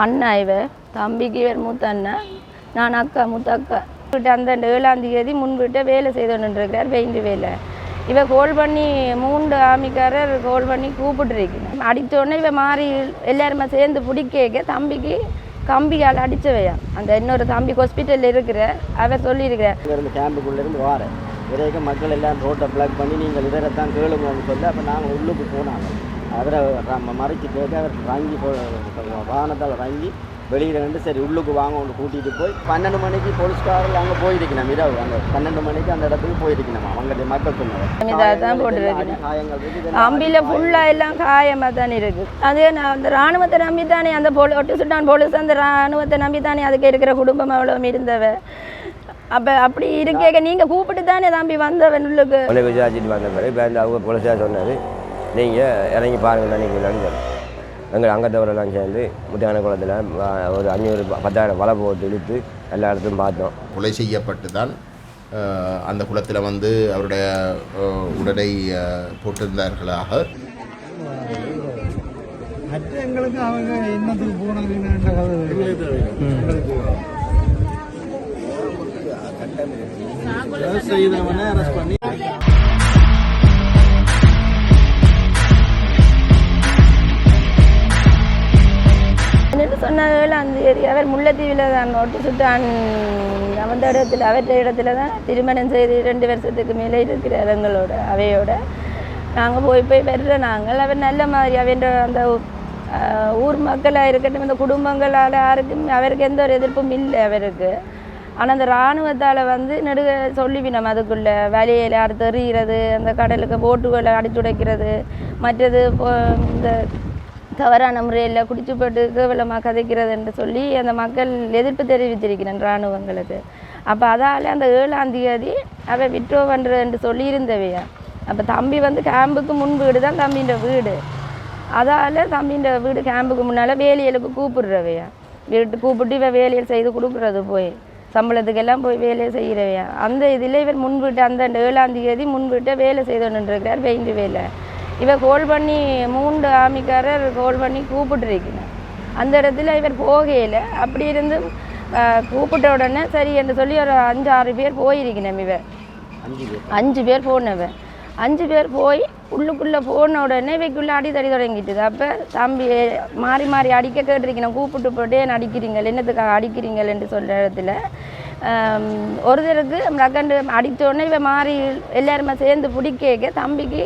அண்ணா இவ தம்பிக்கு இவர் மூத்த அண்ணன் நான் அக்கா மூத்த அக்கா. வீட்டு அந்த ஏழாம் தேதி முன்விட்ட வேலை செய்தோன்னுருக்கிறார் பெயிண்ட் வேலை. இவ கோல் பண்ணி மூன்று ஆமிக்காரர் கோல் பண்ணி கூப்பிட்டுருக்கேன் அடித்தோடனே இவ மாறி எல்லாருமே சேர்ந்து பிடிக்க தம்பிக்கு கம்பியால் அடித்தவையா அந்த இன்னொரு தம்பி ஹாஸ்பிட்டலில் இருக்கிற அவ சொல்லியிருக்கிற கேம்புக்குள்ளேருந்து வாரேன். விரைக்க மக்கள் எல்லாம் ரோட்டை பிளாக் பண்ணி நீங்கள் இதரைத்தான் கேளுங்கன்னு சொல்லி அப்போ நாங்கள் உள்ளுக்கு போனாங்க. அதில் நம்ம மறைச்சி கேட்க அவர் ரங்கி போ வாகனத்தால் ரங்கி வெளியில் நின்று சரி உள்ளுக்கு வாங்க ஒன்று கூட்டிகிட்டு போய் பன்னெண்டு மணிக்கு போலீஸ்காரில் அங்கே போயிருக்கணும். இரவு அங்கே பன்னெண்டு மணிக்கு அந்த இடத்துக்கு போயிருக்கணும் அவங்களுடைய மக்கள் இருக்கு இதெல்லாம் அம்பியில் ஃபுல்லாக எல்லாம் காயமாக தானே இருக்குது. அதே நான் அந்த ராணுவத்தை நம்பி தானே அந்த போலி ஒட்டு சுட்டான் போலீஸ் அந்த ராணுவத்தை நம்பி தானே அதுக்கு இருக்கிற குடும்பம் அவ்வளோ இருந்தவ. அப்போ அப்படி இருக்கேக்க நீங்கள் கூப்பிட்டு தானே தம்பி வந்தவன் உள்ளுக்கு? வந்த பிறகு அவங்க போலீஸாக சொன்னார். நீங்கள் இறங்கி பாருங்கள் நினைக்கலான்னு சொன்னேன் எங்கள் அங்கத்தவரெல்லாம் சேர்ந்து முத்தான குளத்தில் ஒரு அஞ்சூறு பத்தாயிரம் வலை போட்டு இழுத்து எல்லா இடத்தையும் பார்த்தோம். கொலை செய்யப்பட்டு தான் அந்த குளத்தில் வந்து அவருடைய உடலை போட்டிருந்தார்களாக. மற்ற எங்களுக்கு அவங்க. செய்தவனை அரெஸ்ட் பண்ணி. சொன்னதில் அந்த ஏரியா அவர் முல்லைத்தீவில் தான் ஒட்டு சுட்டான் அந்த இடத்துல அவற்ற இடத்துல தான் திருமணம் செய்து ரெண்டு வருஷத்துக்கு மேலே இருக்கிற எங்களோட அவையோட. நாங்கள் போய் போய் வர்ற நாங்கள். அவர் நல்ல மாதிரி அவன் அந்த ஊர் மக்களாக இருக்கட்டும் இந்த குடும்பங்களால் யாருக்கும் அவருக்கு எந்த ஒரு எதிர்ப்பும் இல்லை அவருக்கு. ஆனால் அந்த இராணுவத்தால் வந்து நெடுக சொல்லிவினோம் அதுக்குள்ளே. வலையில் அடுத்து எறிகிறது அந்த கடலுக்கு போட்டுகளை அடிச்சுடைக்கிறது மற்றது இப்போ இந்த தவறான முறையில் குடிச்சு போட்டு கேவலமாக கதைக்கிறது என்று சொல்லி அந்த மக்கள் எதிர்ப்பு தெரிவித்திருக்கிறேன் இராணுவங்களுக்கு அப்போ அதால் அந்த ஏழாம் தேதி அவ பண்ணுறது பண்ணுறதுன்னு சொல்லியிருந்தவையா. அப்போ தம்பி வந்து கேம்புக்கு முன் வீடு தான் தம்பின்ற வீடு. அதால் தம்பின்ற வீடு கேம்புக்கு முன்னால் வேலையலுக்கு கூப்பிடுறவையா. வீட்டு கூப்பிட்டு இவன் வேலையில் செய்து கொடுக்குறது போய் சம்பளத்துக்கெல்லாம் போய் வேலையை செய்கிறவையா அந்த இதில் இவர் முன்விட்டு அந்த ஏழாம் தேதி முன்விட்ட வேலை செய்தோன்னுருக்கிறார் பெயிண்ட் வேலை. இவ கோல் பண்ணி மூன்று ஆமிக்காரர் கோல் பண்ணி கூப்பிட்டுருக்கணும் அந்த இடத்துல இவர் போகையில் அப்படி இருந்து கூப்பிட்ட உடனே சரி என்று சொல்லி ஒரு அஞ்சு ஆறு பேர் போயிருக்கணும் இவ அஞ்சு பேர். போனவன் அஞ்சு பேர் போய் உள்ளுக்குள்ளே போன உடனே இவைக்குள்ளே அடி தடி தொடங்கிட்டுது அப்போ தம்பி மாறி மாறி அடிக்க கேட்டிருக்கணும். கூப்பிட்டு போட்டு அடிக்கிறீங்கள்? என்னத்துக்காக அடிக்கிறீங்கள்ன்னு சொல்கிற இடத்துல ஒருத்தருக்கு ரக்கண்டு அடித்தோடனே இவன் மாறி எல்லாருமே சேர்ந்து பிடிக்க தம்பிக்கு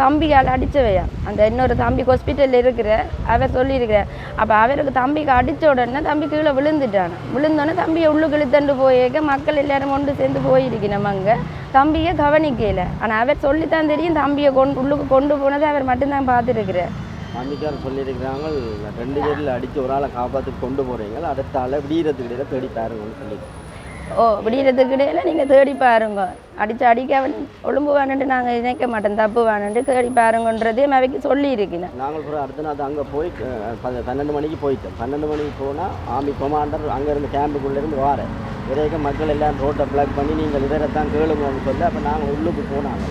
கம்பியால் அடித்தவையா? அந்த இன்னொரு தம்பி ஹாஸ்பிட்டலில் இருக்கிற அவர் சொல்லியிருக்கிற அப்போ அவருக்கு தம்பிக்கு அடித்த உடனே தம்பி கீழே விழுந்துட்டான். விழுந்தோடனே தம்பியை உள்ளுக்கு இழுத்துட்டு போயிருக்க மக்கள் எல்லாரும் ஒன்று சேர்ந்து போயிருக்கணும் அங்கே. தம்பியை கவனிக்கல. ஆனால் அவர் சொல்லித்தான் தெரியும் தம்பியை கொண்டு உள்ளுக்கு கொண்டு போனதை அவர் மட்டும்தான் பார்த்துருக்கிறார். மாமிக்கார் சொல்லியிருக்கிறாங்க ரெண்டு பேரில் அடித்து ஒரு ஆளை காப்பாற்றி கொண்டு போகிறீங்க அடுத்த ஆளை விடியறதுக்கு தேடி பாருங்கன்னு சொல்லி ஓ விடியறதுக்கு இடையில நீங்கள் தேடி பாருங்க. அடித்து அடிக்க அவன் ஒழும்பு வேணுன்ட்டு நாங்கள் நினைக்க மாட்டோம் தப்பு வேணுன்ட்டு தேடி பாருங்கன்றதே அவைக்கு சொல்லியிருக்கேன் நாங்கள் கூட அடுத்த நாள் அங்கே போய் பன்னெண்டு மணிக்கு போயிட்டோம். பன்னெண்டு மணிக்கு போனால் ஆர்மி கொமாண்டர் அங்கேருந்து கேம்புக்குள்ளேருந்து வாரேன் விரைக்க மக்கள் எல்லாம் ரோட்டை பிளாக் பண்ணி நீங்கள் இதரைத்தான் கேளுங்கன்னு சொல்லி அப்போ நாங்கள் உள்ளுக்கு போனாங்க.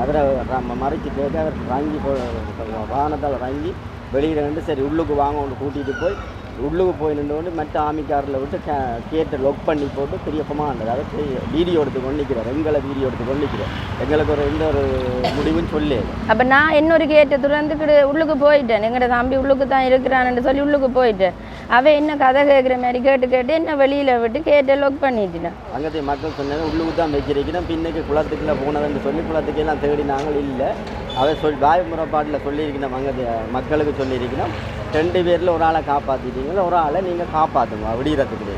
அதில் நம்ம மறைச்சி கேட்க அவர் ரங்கி போ வாகனத்தால் ரங்கி வெளியில் நின்று சரி உள்ளுக்கு வாங்க ஒன்று கூட்டிகிட்டு போய் உள்ளுக்கு போய் நின்று மற்ற ஆமிக்காரில் விட்டு கே கேட்டை லொக் பண்ணி போட்டு பெரிய கொமாண்டர் அதை வீடியோ எடுத்து கொண்டு எங்களை வீடியோ எடுத்து கொண்டிருக்கிறோம். எங்களுக்கு ஒரு எந்த ஒரு முடிவும் சொல்லி அப்போ நான் இன்னொரு கேட்டை துறந்துக்கிட்டு உள்ளுக்கு போயிட்டேன். எங்களோட தம்பி உள்ளுக்கு தான் இருக்கிறான்னு சொல்லி உள்ளுக்கு போயிட்டேன். அவன் என்ன கதை கேட்குற மாதிரி கேட்டு கேட்டு என்ன வெளியில் விட்டு கேட்டை லொக் பண்ணிட்டேன் அங்கத்தை மக்கள் சொன்னாங்க உள்ளுக்கு தான் வச்சிருக்கிறோம் பின்னுக்கு குளத்துக்குள்ளே போனதுன்னு சொல்லி குளத்துக்கு எல்லாம் தேடி நாங்கள் இல்லை. அதை சொல் வாய் முறைப்பாட்டில் சொல்லியிருக்கணும் அங்கே மக்களுக்கு சொல்லியிருக்கணும். ரெண்டு பேரில் ஒரு ஆளை காப்பாற்றிட்டீங்களா ஒரு ஆளை நீங்கள் காப்பாற்றுங்க விடியறதுக்கு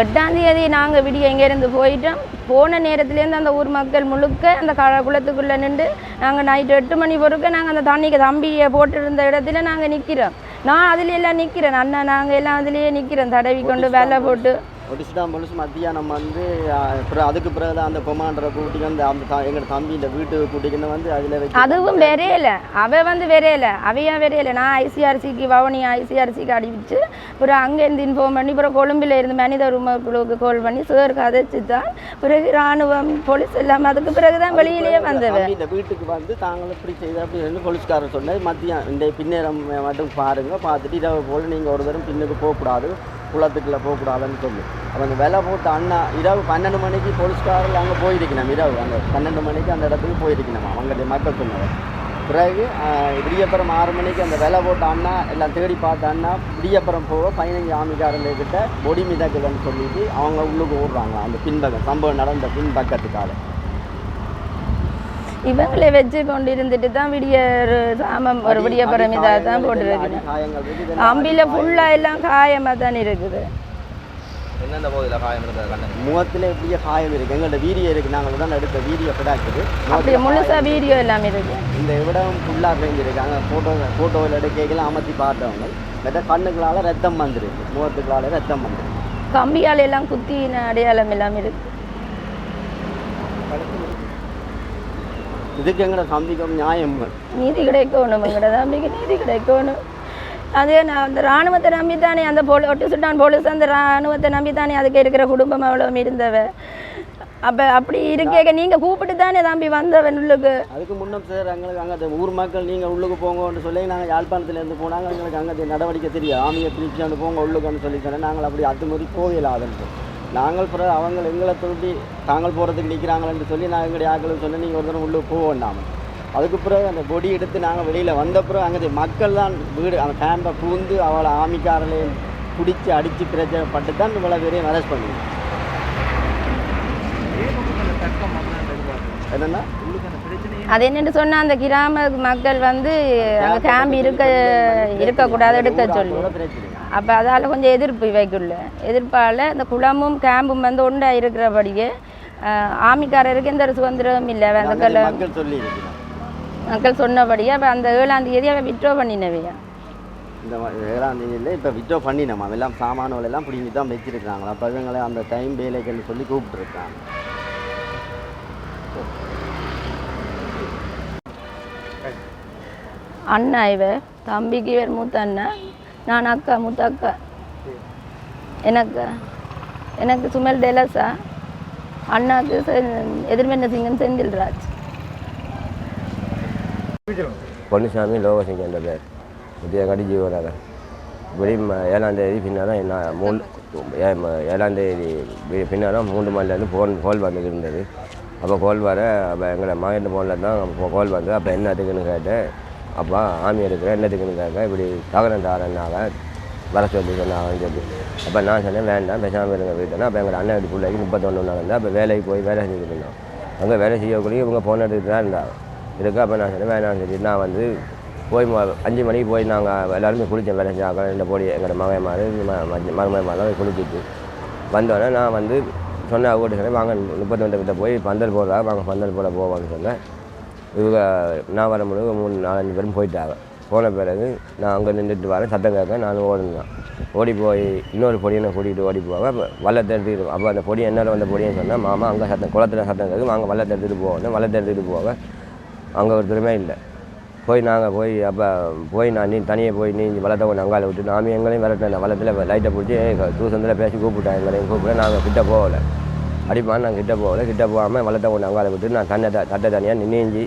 எட்டாம் தேதி நாங்கள் விடிய இங்கேருந்து போயிட்டோம். போன நேரத்துலேருந்து அந்த ஊர் மக்கள் முழுக்க அந்த க குளத்துக்குள்ளே நின்று நாங்கள் நைட்டு எட்டு மணி பொறுக்க நாங்கள் அந்த தண்ணிக்கு தம்பியை போட்டிருந்த இடத்துல நாங்கள் நிற்கிறோம் நான் அதுல எல்லாம் நிற்கிறேன் அண்ணன் நாங்கள் எல்லாம் அதுலேயே நிற்கிறோம் தடவி கொண்டு வேலை போட்டு. ஒடிச்சுட்டான் போலீஸ் மத்தியானம் வந்து அப்புறம் அதுக்கு பிறகு தான் அந்த கொமாண்டரை கூட்டிட்டு வந்து அந்த த- எங்களோட தம்பியின் வீட்டுக்கு கூட்டிக்கின்னு வந்து அதில் வச்சு அதுவும் வெறையில. அவ வந்து வெறையில. அவையா வெறையில. நான் ஐசிஆர்சிக்கு வவுனி ஐசிஆர்சிக்கு அடிச்சு அப்புறம் அங்கேருந்து இன்ஃபார்ம் பண்ணி அப்புறம் கொழும்பில் இருந்து மனித உரிமைக்குழுவுக்கு கால் பண்ணி சார் கதைச்சு தான் பிறகு ராணுவம் போலீஸ் எல்லாம் அதுக்கு பிறகு தான் வெளியிலேயே வந்தது. தம்பியின் வீட்டுக்கு வந்து தாங்கள் இப்படி செய்த அப்படின்னு போலீஸ்காரர் சொன்னது மத்தியம் இந்த பின்னேரம் மட்டும் பாருங்க பார்த்துட்டு இரவு போல் நீங்கள் ஒரு தரம் பின்னுக்கு போகக்கூடாது. குளத்துக்குள்ளே போகக்கூடாதுன்னு சொல்லி. அந்த விலை போட்டு அண்ணா இரவு பன்னெண்டு மணிக்கு போலீஸ்காரில் அங்கே போயிருக்கணும் இரவு. அங்கே பன்னெண்டு மணிக்கு அந்த இடத்துக்கு போயிருக்கணும் அவங்களுடைய மக்கள் சொன்னவர் பிறகு விடியப்புறம் ஆறு மணிக்கு அந்த விலை போட்ட அண்ணா எல்லாம் தேடி பார்த்த அண்ணா விடியப்புறம் போக பதினஞ்சு ஆமிக்காரங்கக்கிட்ட பொடி மிதக்குதுன்னு சொல்லிட்டு அவங்க உள்ளுக்கு ஓடுறாங்க. அந்த பின்பக்கம் சம்பவம் நடந்த பின்பக்கத்துக்காக. இவங்களை வச்சு கொண்டு இருந்துட்டு தான் விடிய ஒரு சாமம் ஒரு விடிய பரமிதா தான் இருக்குது அம்பியில் ஃபுல்லாக எல்லாம் காயமாக தான் இருக்குது. எந்தெந்த பகுதியில் காயம் இருந்தது கண்ணன் முகத்தில் எப்படியே காயம் இருக்குது எங்கள்ட்ட வீடியோ இருக்குது நாங்கள் உடனே எடுத்த வீடியோ கிடாக்குது அப்படி முழுசா வீடியோ எல்லாம் இருக்கு. இந்த இடம் ஃபுல்லாக பேஞ்சிருக்காங்க ஃபோட்டோ ஃபோட்டோவில் எடுக்கைகள் அமர்த்தி பார்த்தவங்க. மற்ற கண்ணுக்களால் ரத்தம் வந்துருக்கு. முகத்துக்களால் ரத்தம் வந்துருக்கு. கம்பியால் எல்லாம் குத்தின அடையாளம் எல்லாம் இருக்கு. இதுக்கு எங்கட சந்திக்கும் நியாயம்? நீதி கிடைக்கணும் எங்கட தம்பிக்கு நீதி கிடைக்கணும். அதே நான் அந்த இராணுவத்தை நம்பி தானே அந்த போலி ஒட்டு சுட்டான் போலீஸ் அந்த இராணுவத்தை நம்பி தானே அதுக்கு இருக்கிற குடும்பம் அவ்வளோ இருந்தவ. அப்போ அப்படி இருக்கேக்க நீங்கள் கூப்பிட்டு தானே தம்பி வந்தவன் உள்ளுக்கு. அதுக்கு முன்னம் சார் எங்களுக்கு அங்கே ஊர் மக்கள் நீங்கள் உள்ளுக்கு போங்கன்னு சொல்லி நாங்கள் யாழ்ப்பாணத்துலேருந்து போனாங்க. எங்களுக்கு அங்கே நடவடிக்கை தெரியும். ஆமியை பிரிச்சுட்டு போங்க உள்ளுக்குன்னு சொல்லி சொன்னேன். நாங்கள் அப்படி அத்துமுறை போகலாதுன்ட்டு நாங்கள் பிறகு அவங்க எங்களை தூண்டி தாங்கள் போகிறதுக்கு நிற்கிறாங்களேன்னு சொல்லி நான் எங்களுடைய ஆக்களுக்கு சொன்னேன். நீங்கள் ஒரு தடவை உள்ளுக்கு போக வேண்டாமல் அதுக்கு பிறகு அந்த பொடி எடுத்து நாங்கள் வெளியில் வந்த பிறகு அங்கே மக்கள் தான் வீடு அந்த கேம்பை பூந்து அவளை ஆமிக்காரலையும் பிடிச்சி அடித்து பிரச்சனை பட்டு தான் இவ்வளோ பேரையும் அரெஸ்ட் பண்ணுவோம் என்னென்னா? அது என்னன்னு சொன்னா அந்த கிராம மக்கள் வந்து அங்கே கேம்ப் இருக்க இருக்கக்கூடாது எடுக்க சொல்லி. பிரச்சனை அப்போ அதால் கொஞ்சம் எதிர்ப்பு இவைக்குள்ள. எதிர்ப்பால் இந்த குளமும் கேம்பும் வந்து ஒன்றா இருக்கிறபடியே ஆமிக்காரருக்கு எந்த ஒரு சுதந்திரமும் இல்லை. அந்த கல்ல மக்கள் சொன்னபடியே அப்போ அந்த ஏழாம் தேதி அவன் விட்ரோ பண்ணினவையா? இந்த ஏழாம் தேதியில் இப்போ விட்ரோ பண்ணினோம். எல்லாம் சாமான்கள் எல்லாம் பிடிங்கி தான் வச்சிருக்காங்களா அப்போ இவங்களை அந்த டைம் வேலைகள்னு சொல்லி கூப்பிட்டுருக்காங்க. அண்ணா இவ தம்பிக்கு இவர் மூத்த அண்ணன் நான் அக்கா மூத்த அக்கா. எனக்கு? எனக்கு சுமல் டெலஸா அண்ணாக்கு செ- எதிர்மென்ன சிங்கம் செந்தில்ராஜ். பொன்னுசாமி லோகசிங்கம் என்ற பேர். முத்தியங்காட்டி ஜீவநகர் இப்படி ஏழாம் தேதி பின்னால் என்ன மூணு ஏ- ஏழாம் தேதி பி- பின்னால் மூன்று மணிலேருந்து ஃபோன் கோல் வந்துட்டு இருந்தது. அப்போ கோல் வர அப்போ எங்களை மகன் ஃபோனில் தான் கோல் வந்தது. அப்போ அப்போ என்னத்துக்குன்னு கேட்டேன். அப்பா ஆமி எடுக்கிறேன் என்னத்துக்குன்னு கேட்க இப்படி தகரம் தாரன்னாங்க வர சொல்லி சொன்னாங்கன்னு சொல்லி. அப்போ நான் சொன்னேன் வேண்டாம் பேசாமல் இருங்க வீட்டுனா அப்போ எங்கள் அண்ணன் வீட்டு பிள்ளைக்கு முப்பத்தொன்று நடந்தா அப்போ வேலைக்கு போய் வேலை செஞ்சுட்டு இருந்தோம். அங்கே வேலை செய்யக்கூடிய இவங்க ஃபோன் எடுத்துட்டு தான் இருந்தாங்க. இருக்கு அப்போ நான் சொன்னேன் வேணாம் சொல்லி நான் வந்து போய் அஞ்சு மணிக்கு போய் நாங்கள் எல்லாருமே குளித்தோம் வேலை செஞ்சாங்க. ரெண்டு போடி எங்களோட மகன் மாதிரி மருமகன் மாதிரி குளிச்சுட்டு வந்தோடனே நான் வந்து சொன்னேன் ஓட்டு சொன்னேன் வாங்க முப்பத்தொன்று கிட்ட போய் பந்தல் போடுறா வாங்க பந்தல் போட போவான்னு சொன்னேன். இவங்க நான் வர முடியும் மூணு நாலஞ்சு பேரும் போயிட்டாங்க. போன பிறகு நான் அங்கே நின்றுட்டு வரேன். சத்தம் கேட்க நான் ஓடினேன். ஓடி போய் இன்னொரு பொடியனை கூட்டிகிட்டு ஓடி போவேன். வள்ளத்தை எடுத்துக்கிட்டு அப்போ அந்த பொடி என்னோட வந்த பொடியன்னு சொன்னால் மாமா அங்கே சத்தம் குளத்துல சத்தம் கேட்கும் அங்கே வள்ளத்தை எடுத்துகிட்டு போவேன் வள்ளத்தை எடுத்துகிட்டு போவேன். அங்கே ஒருத்தருமே இல்லை. போய் நாங்கள் போய் அப்போ போய் நான் நீ தனியாக போய் நீ வளத்தை கொண்டு அங்கால விட்டு நாம எங்களையும் விரட்டேன் வளத்தில் லைட்டை பிடிச்சி தூசந்தில் பேசி கூப்பிட்டேன் எங்களையும் கூப்பிட? நாங்கள் கிட்ட போகலை. அடிப்பான் நான் கிட்ட போகல. கிட்ட போகாமல் வளத்தை கொண்டு அங்கால விட்டு நான் தன்னை தட்டை தனியாக நினைஞ்சி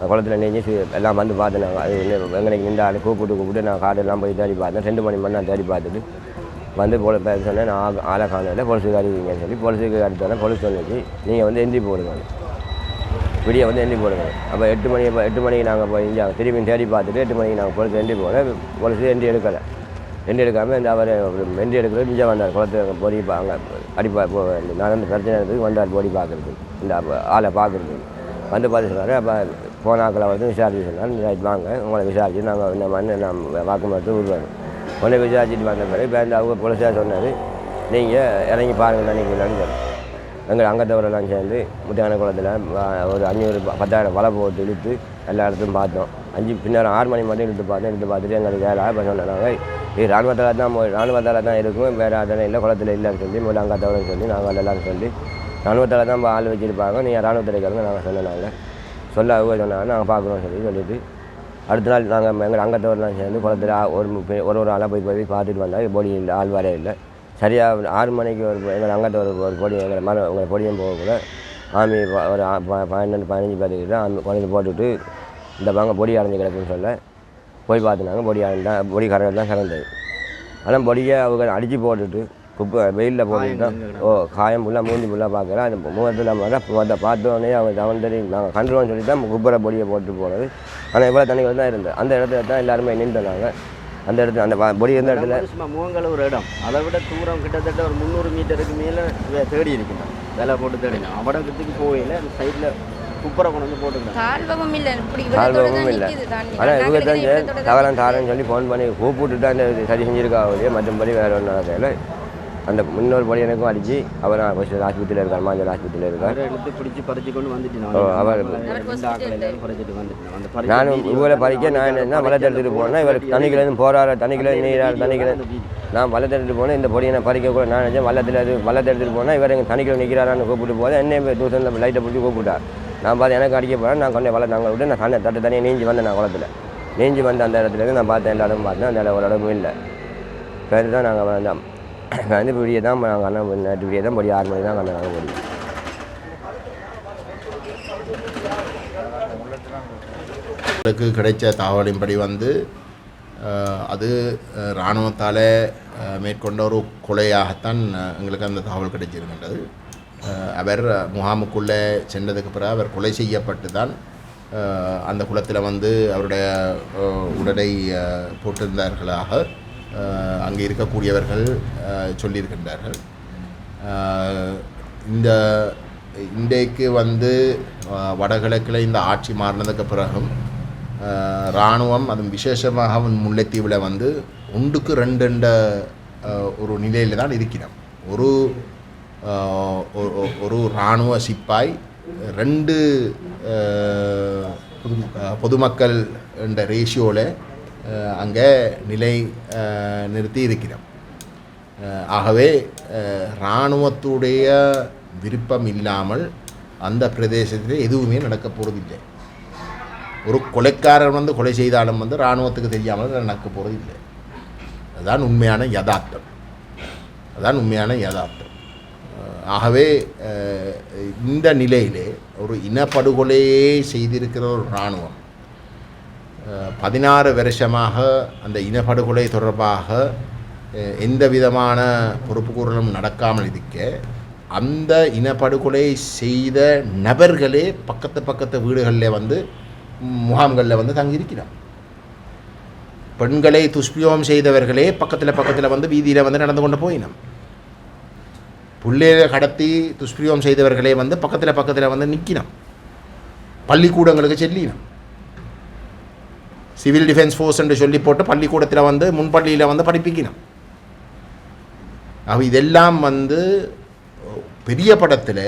குளத்துல நெஞ்சு எல்லாம் வந்து பார்த்தேன் நாங்கள் அது எங்களுக்கு நின்று ஆள் கூப்பிட்டு கூப்பிட்டு நான் காடெல்லாம் போய் தேடி பார்த்தேன். ரெண்டு மணி மணி நான் தேடி பார்த்துட்டு வந்து போல பேச சொன்னேன் நான் ஆளை காணல போலீஸுக்கு அறிவிங்கன்னு சொல்லி போலீஸுக்கு அடித்தோன்னே போலீஸ் சொன்னிச்சு நீங்கள் வந்து எந்தி போடுங்க விடிய வந்து எந்தி போடுங்க அப்போ எட்டு மணி எட்டு மணிக்கு நாங்கள் போய் இங்கே திரும்பி தேடி பார்த்துட்டு எட்டு மணிக்கு நாங்கள் போலீஸ் எந்தி போனேன் போலீஸ் எந்தி எடுக்கலை. எண்டி எடுக்காமல் இந்த அவர் எண்டி எடுக்கிறது இங்கே வந்தார். குளத்தை பொடி அங்கே அடிப்பா போ நடந்து பிரச்சனை இருக்குது வந்தார் பொடி பார்க்குறதுக்கு. இந்த ஆளை பார்க்குறதுக்கு. வந்து பார்த்து சொன்னார் அப்போ போனாக்களை வந்து விசாரிச்சு சொன்னால் ரைட் வாங்க. உங்களை விசாரிச்சு நாங்கள் இந்த மாதிரி நான் வாக்குமூலத்தை உருவாங்க உடனே விசாரிச்சுட்டு வந்த பிறகு இப்போ அவங்க போலீஸாக சொன்னார். நீங்கள் இறங்கி பாருங்கள் நினைக்கலான்னு சொன்னேன் எங்கள் அங்கத்தவரெல்லாம் சேர்ந்து முத்தியான குளத்தில் ஒரு அஞ்சூறு பத்தாயிரம் வலை போட்டு இழுத்து எல்லா இடத்தையும் பார்த்தோம். அஞ்சு பின்னர் ஆறு மணி மட்டும் இழுத்து பார்த்தோம். இழுத்து பார்த்துட்டு எங்களுக்கு வேலை இப்போ சொன்னாங்க. இது ராணுவத்தில் தான் போய் ராணுவத்தில் தான் இருக்கும். வேறு அதெல்லாம் இல்லை குளத்தில் இல்லைன்னு சொல்லி முதல்ல அங்கே சொல்லி நாங்கள் எல்லாம் சொல்லி ராணுவத்தில் தான் ஆள் வச்சுருப்பாங்க. நீங்கள் இராணுவத்தில் இருக்கிறவங்க நாங்கள் சொன்னாங்க சொல்ல அவங்க சொன்னாங்க நாங்கள் பார்க்குறோம் சொல்லி சொல்லிட்டு அடுத்த நாள் நாங்கள் எங்கள் அங்கத்தவரெலாம் சேர்ந்து குளத்தில் ஒரு ஒரு ஒரு ஆளாக போய் போய் பார்த்துட்டு வந்தால் பொடி இல்லை ஆள் வரே இல்லை. சரியாக ஆறு மணிக்கு ஒரு எங்கள் அங்கத்தவர் ஒரு பொடி எங்களை மர உங்களை பொடியும் போக கூட ஆமி ஒரு ப- பன்னெண்டு பதினஞ்சு பேர்த்துக்கிட்ட ஆமி குழந்தை போட்டுவிட்டு இந்த பாங்க பொடி அடைஞ்சு கிடக்குன்னு சொல்ல போய் பார்த்துனாங்க. பொடி அடைஞ்சா பொடி கரண்ட் தான் சிறந்தது. ஆனால் பொடியை அவங்க அடித்து போட்டுட்டு குப்பை வெயிலில் தான் ஓ காயம் ஃபுல்லாக மூஞ்சி ஃபுல்லாக பார்க்குறேன் அந்த முகத்தில் மட்டும் பார்த்தோன்னே அவங்க தவந்தரி நாங்கள் கண்டுருவோம்னு சொல்லி தான் குப்பரை பொடியை போட்டு போனது. ஆனால் இவ்வளோ தண்ணிகள் தான் இருந்தது. அந்த இடத்துல தான் எல்லாருமே நின்றுனாங்க. அந்த இடத்துல அந்த பொடி இருந்த இடத்துல சும்மா முகங்கள் ஒரு இடம். அதை விட தூரம் கிட்டத்தட்ட ஒரு முந்நூறு மீட்டருக்கு மேலே தேடி இருக்கணும். வேலை போட்டு தேடினோம் அவடத்துக்கு போகல அந்த சைடில் குப்பரை கொண்டு வந்து போட்டுக்கிறேன் தாழ்வமும் இல்லை. இல்லை. ஆனால் இவங்க தான் சரி, தகவலாம் தாரேன்னு சொல்லி ஃபோன் பண்ணி கூப்பிட்டு தான் இந்த சரி செஞ்சிருக்கா ஒழிய மற்றபடி வேறு ஒன்றும் நடக்கல அந்த முன்னொரு படி எனக்கும் அடித்து அவர் ஃபஸ்ட்டு ஆஸ்பத்திரியில் இருக்கார் மாஞ்சல் ஆஸ்பத்திரியில் இருக்கார். அவரை எடுத்து பிடிச்சி பறிச்சு கொண்டு வந்துட்டு நானும் இவரை பறிக்க நான் என்ன வளத்தை எடுத்துகிட்டு போனேன் இவர் தண்ணிக்கிலேருந்து போகிறாரு தண்ணிக்கிலேருந்து நீரார் தண்ணிக்கிலேருந்து நான் வளத்தை எடுத்துகிட்டு போனேன் இந்த பொடியை நான் பறிக்க கூட நான் நினச்சேன் வள்ளத்தில் இது வள்ளத்தை எடுத்துகிட்டு போனால் இவர் எங்கள் தண்ணிக்கில் நிற்கிறாரான்னு கூப்பிட்டு போது என்னையும் தூசனில் லைட்டை பிடிச்சி கூப்பிட்டார். நான் பார்த்து எனக்கு அடிக்க போகிறேன் நான் கொண்டே வள நாங்கள் விட்டு நான் தண்ணி தட்டு தண்ணியை நீஞ்சி வந்தேன் நான் குளத்தில். நீஞ்சி வந்த அந்த இடத்துல இருந்து நான் பார்த்தேன் எல்லா இடமும் பார்த்தேன் அந்த இடம் ஒரு இடமும் இல்லை. பேர் தான் நாங்கள் வந்தோம். வந்து விடிய தான் நாங்கள் அண்ணன் நேற்று விடிய தான் படி ஆறு மணி தான் நாங்கள் பொடி எங்களுக்கு கிடைச்ச தகவலின்படி வந்து அது இராணுவத்தால் மேற்கொண்ட ஒரு கொலையாகத்தான் எங்களுக்கு அந்த தகவல் கிடைச்சிருக்கின்றது. அவர் முகாமுக்குள்ளே சென்றதுக்கு பிறகு அவர் கொலை செய்யப்பட்டு தான் அந்த குளத்தில் வந்து அவருடைய உடலை போட்டிருந்தார்களாக. அங்கே இருக்கக்கூடியவர்கள் சொல்லியிருக்கின்றார்கள். இந்த இன்றைக்கு வந்து வடகிழக்கில் இந்த ஆட்சி மாறினதுக்கு பிறகும் இராணுவம் அதுவும் விசேஷமாக அவன் முல்லைத்தீவில் வந்து ஒன்றுக்கு ரெண்டுண்ட ஒரு நிலையில் தான் இருக்கிறோம் ஒரு ஒரு- இராணுவ சிப்பாய் ரெண்டு பொது- பொதுமக்கள் என்ற ரேஷியோவில் அங்கே நிலை நிறுத்தி இருக்கிறோம். ஆகவே இராணுவத்துடைய விருப்பம் இல்லாமல் அந்த பிரதேசத்தில் எதுவுமே நடக்க போகிறதில்லை ஒரு கொலைக்காரன் வந்து கொலை செய்தாலும் வந்து இராணுவத்துக்கு தெரியாமல் நடக்க போகிறதில்லை அதுதான் உண்மையான யதார்த்தம். அதுதான் உண்மையான யதார்த்தம். ஆகவே இந்த நிலையிலே ஒரு இனப்படுகொலையே செய்திருக்கிற ஒரு இராணுவம் பதினாறு வருஷமாக அந்த இனப்படுகொலை தொடர்பாக எந்த விதமான பொறுப்புக்கூறலும் நடக்காமல் இருக்க அந்த இனப்படுகொலை செய்த நபர்களே பக்கத்து பக்கத்து வீடுகளில் வந்து முகாம்களில் வந்து தங்கியிருக்கிறார். பெண்களை துஷ்பியோகம் செய்தவர்களே பக்கத்தில் பக்கத்தில் வந்து வீதியில் வந்து நடந்து கொண்டு போயினோம் பிள்ளைகளை கடத்தி துஷ்பிரியோகம் செய்தவர்களே வந்து பக்கத்தில் பக்கத்தில் வந்து நிற்கினோம் பள்ளிக்கூடங்களுக்கு செல்லினோம் சிவில் டிஃபென்ஸ் ஃபோர்ஸ் என்று சொல்லி போட்டு பள்ளிக்கூடத்தில் வந்து முன்பள்ளியில் வந்து படிப்பிக்கணும். அவ இதெல்லாம் வந்து பெரிய படத்தில்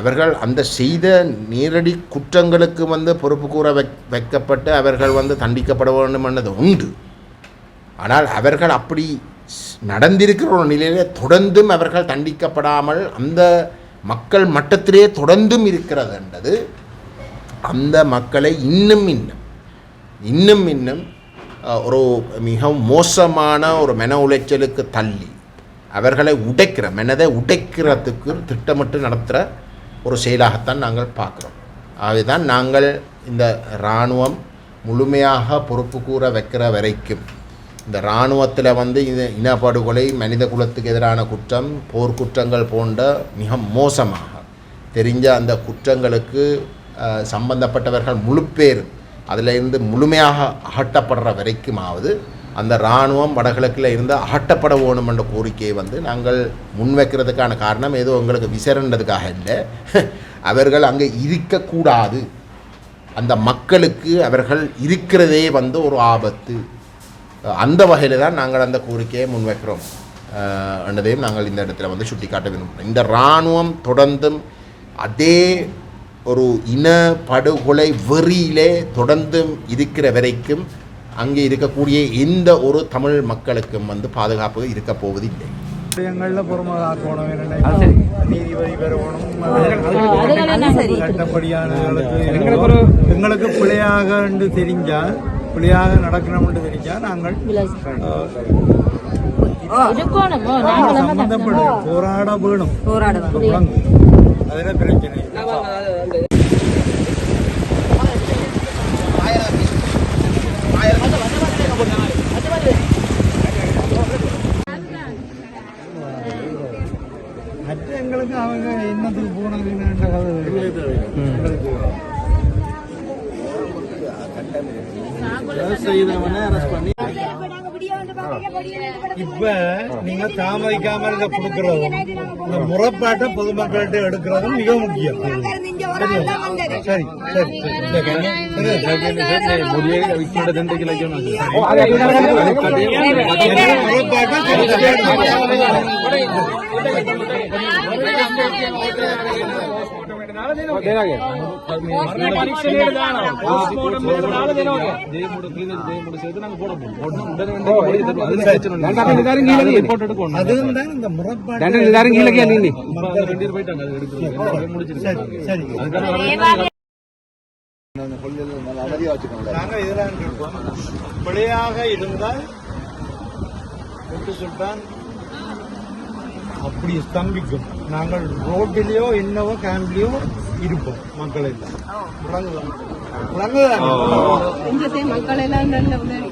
அவர்கள் அந்த செய்த நேரடி குற்றங்களுக்கு வந்து பொறுப்பு கூற வைக் வைக்கப்பட்டு அவர்கள் வந்து தண்டிக்கப்பட வேண்டும் என்னது உண்டு. ஆனால் அவர்கள் அப்படி நடந்திருக்கிற ஒரு நிலையிலே தொடர்ந்தும் அவர்கள் தண்டிக்கப்படாமல் அந்த மக்கள் மட்டத்திலே தொடர்ந்தும் இருக்கிறது என்றது அந்த மக்களை இன்னும் இன்னும் இன்னும் இன்னும் ஒரு மிகவும் மோசமான ஒரு மன உளைச்சலுக்கு தள்ளி அவர்களை உடைக்கிற மனதை உடைக்கிறதுக்கு திட்டமிட்டு நடத்துகிற ஒரு செயலாகத்தான் நாங்கள் பார்க்குறோம். அதுதான் நாங்கள் இந்த இராணுவம் முழுமையாக பொறுப்பு கூற வைக்கிற வரைக்கும் இந்த இராணுவத்தில் வந்து இது இனப்படுகொலை மனித குலத்துக்கு எதிரான குற்றம் போர்க்குற்றங்கள் போன்ற மிக மோசமாக தெரிஞ்ச அந்த குற்றங்களுக்கு சம்பந்தப்பட்டவர்கள் முழு அதில் இருந்து முழுமையாக அகட்டப்படுற வரைக்குமாவது அந்த இராணுவம் வடகிழக்கில் இருந்து அகட்டப்பட வேணும் என்ற கோரிக்கையை வந்து நாங்கள் முன்வைக்கிறதுக்கான காரணம் ஏதோ எங்களுக்கு விசரன்றதுக்காக இல்லை. அவர்கள் அங்கே இருக்கக்கூடாது. அந்த மக்களுக்கு அவர்கள் இருக்கிறதே வந்து ஒரு ஆபத்து. அந்த வகையில் தான் நாங்கள் அந்த கோரிக்கையை முன்வைக்கிறோம். என்றதையும் நாங்கள் இந்த இடத்துல வந்து சுட்டிக்காட்ட விரும்புகிறோம். இந்த இராணுவம் தொடர்ந்தும் அதே ஒரு இன படுகொலை வெறியிலே தொடர்ந்தும் இருக்கிற வரைக்கும் அங்கே இருக்கக்கூடிய எந்த ஒரு தமிழ் மக்களுக்கும் வந்து பாதுகாப்பு இருக்க போவதில்லை. எங்களில் புறமாக்கணும் என்னென்ன நீதிபதி பெறணும் எங்களுக்கு பிள்ளையாக என்று தெரிஞ்சால் பிள்ளையாக நடக்கணும்னு தெரிஞ்சால் நாங்கள் சம்பந்தப்படும் போராட வேணும். போராட அதில் பிரச்சனை இல்லை. மற்ற எங்களுக்கு அவங்க என்னத்துக்கு போனாங்கன்ற கதை எங்களுக்கு செய்தவனை அரெஸ்ட் பண்ணி இப்ப நீங்க தாமதிக்காம இதை கொடுக்கறதும் இந்த முறைப்பாட்டை பொதுமக்கள்கிட்ட எடுக்கிறதும் மிக முக்கியம் சரி சரி அதுவும் பிழையாக இருந்தால் சுல்தான் அப்படி ஸ்தம்பிக்கும். நாங்கள் ரோட்டிலேயோ என்னவோ கேம்ப்லயோ இருப்போம் மக்கள் எல்லாம். விளங்குதா விளங்குதா மக்கள் எல்லாம் நல்ல உதவி